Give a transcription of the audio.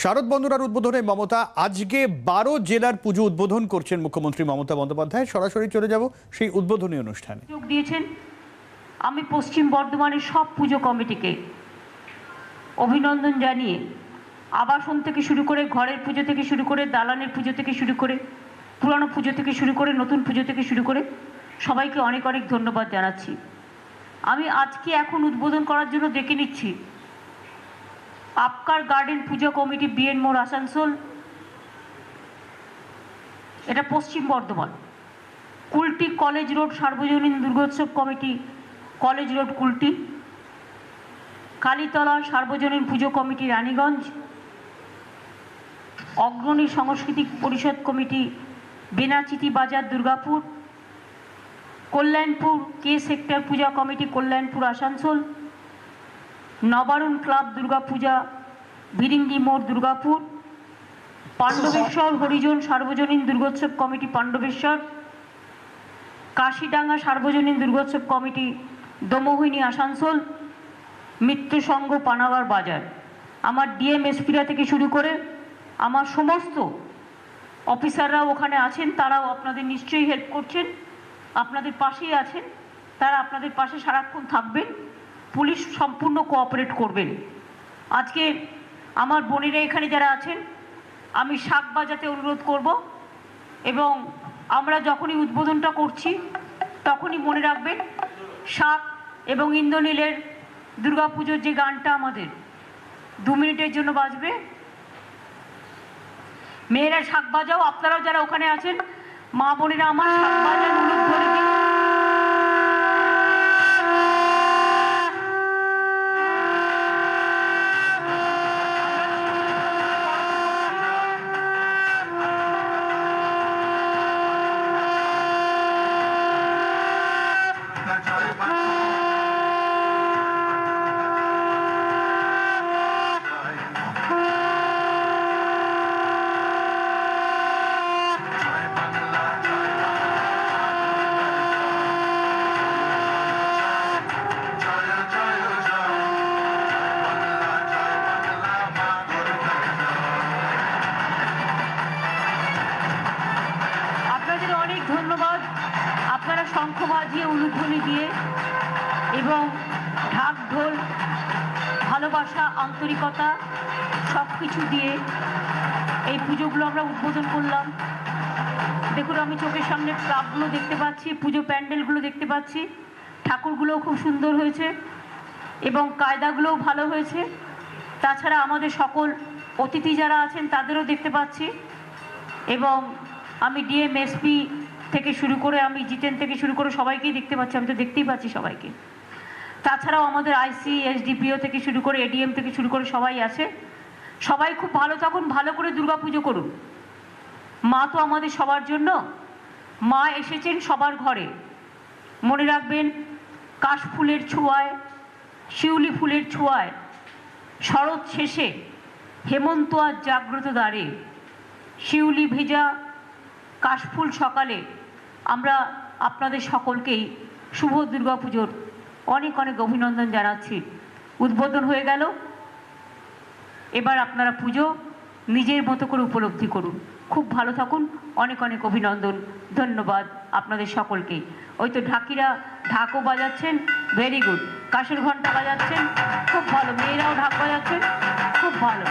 শারদ বন্দনার উদ্বোধনে মমতা আজকে বারো জেলার পুজো উদ্বোধন করছেন মুখ্যমন্ত্রী মমতা বন্দ্যোপাধ্যায়। সরাসরি চলে যাব সেই উদ্বোধনী অনুষ্ঠানে। যোগ দিয়েছেন আমি পশ্চিম বর্ধমানের সব পুজো কমিটিকে। অভিনন্দন জানিয়ে আবাসন থেকে শুরু করে ঘরের পুজো থেকে শুরু করে দালানের পুজো থেকে শুরু করে পুরানো পুজো থেকে শুরু করে নতুন পুজো থেকে শুরু করে সবাইকে অনেক অনেক ধন্যবাদ জানাচ্ছি। আমি আজকে এখন উদ্বোধন করার জন্য ডেকে নিচ্ছি আপকার গার্ডেন পুজো কমিটি বিএন মোড় আসানসোল। এটা পশ্চিম বর্ধমান। কুলটি কলেজ রোড সার্বজনীন দুর্গোৎসব committee, college road Kulti. Kalitala সার্বজনীন পুজো কমিটি রানীগঞ্জ। অগ্রণী সাংস্কৃতিক পরিষদ কমিটি বেনাচিতি বাজার দুর্গাপুর। কল্যাণপুর কে সেক্টর পূজা কমিটি কল্যাণপুর আসানসোল। নবারুণ ক্লাব, দুর্গাপূজা, বিরিঙ্গি মোড়, দুর্গাপুর, পাণ্ডবেশ্বর, হরিজন, সার্বজনীন দুর্গোৎসব কমিটি, পাণ্ডবেশ্বর, কাশিডাঙ্গা সার্বজনীন দুর্গোৎসব কমিটি, দমোহিনী আসানসোল মিত্র সংঘ পানাগড় বাজার। আমার ডিএমএসপিরা থেকে শুরু করে আমার সমস্ত অফিসাররাও ওখানে আছেন, তারাও আপনাদের নিশ্চয়ই হেল্প করছেন। আপনাদের পাশেই আছেন, তারা আপনাদের পাশে সারাক্ষণ থাকবেন। পুলিশ সম্পূর্ণ কোঅপারেট করবেন। আজকে আমার বোনেরা এখানে যারা আছেন, আমি শাক বাজাতে অনুরোধ করব এবং আমরা যখনই উদ্বোধনটা করছি, তখনই মনে রাখবেন, শাক এবং ইন্দ্রনীলের দুর্গাপুজোর যে গানটা আমাদের, দু মিনিটের জন্য বাজবে। মেয়েরা শাক বাজাও, আপনারাও যারা ওখানে আছেন, মা বোনেরা আমার শাক শঙ্খ বাজিয়ে উলুধ্বনি দিয়ে এবং ঢাক ঢোল, ভালোবাসা, আন্তরিকতা সব কিছু দিয়ে এই পুজোগুলো আমরা উদ্বোধন করলাম। দেখুন, আমি চোখের সামনে ক্লাবগুলো দেখতে পাচ্ছি, পুজো প্যান্ডেলগুলো দেখতে পাচ্ছি। ঠাকুরগুলোও খুব সুন্দর হয়েছে এবং কায়দাগুলোও ভালো হয়েছে। তাছাড়া আমাদের সকল অতিথি যারা আছেন, তাদেরও দেখতে পাচ্ছি। এবং আমি ডিএমএসপি থেকে শুরু করে আমি জিতেন থেকে শুরু করে সবাইকেই দেখতে পাচ্ছি, আমি তো দেখতেই পাচ্ছি সবাইকে। তাছাড়াও আমাদের আইসি এসডিপিও থেকে শুরু করে এডিএম থেকে শুরু করে সবাই আছে। সবাই খুব ভালো থাকুন, ভালো করে দুর্গাপুজো করুন। মা তো আমাদের সবার জন্য, মা এসেছেন সবার ঘরে। মনে রাখবেন, কাশ ফুলের ছোঁয়ায়, শিউলি ফুলের ছোঁয়ায়, শরৎ শেষে, হেমন্ত আর জাগ্রত দ্বারে, শিউলি ভেজা কাশফুল সকালে আমরা আপনাদের সকলকেই শুভ দুর্গা পুজোর অনেক অনেক অভিনন্দন জানাচ্ছি। উদ্বোধন হয়ে গেল। এবার আপনারা পুজো নিজের মতো করে উপলব্ধি করুন। খুব ভালো থাকুন। অনেক অনেক অভিনন্দন। ধন্যবাদ আপনাদের সকলকেই। ওই তো ঢাকিরা ঢাকও বাজাচ্ছেন। ভেরি গুড কাশের ঘণ্টা বাজাচ্ছেন। খুব ভালো। মেয়েরাও ঢাক বাজাচ্ছেন। খুব ভালো।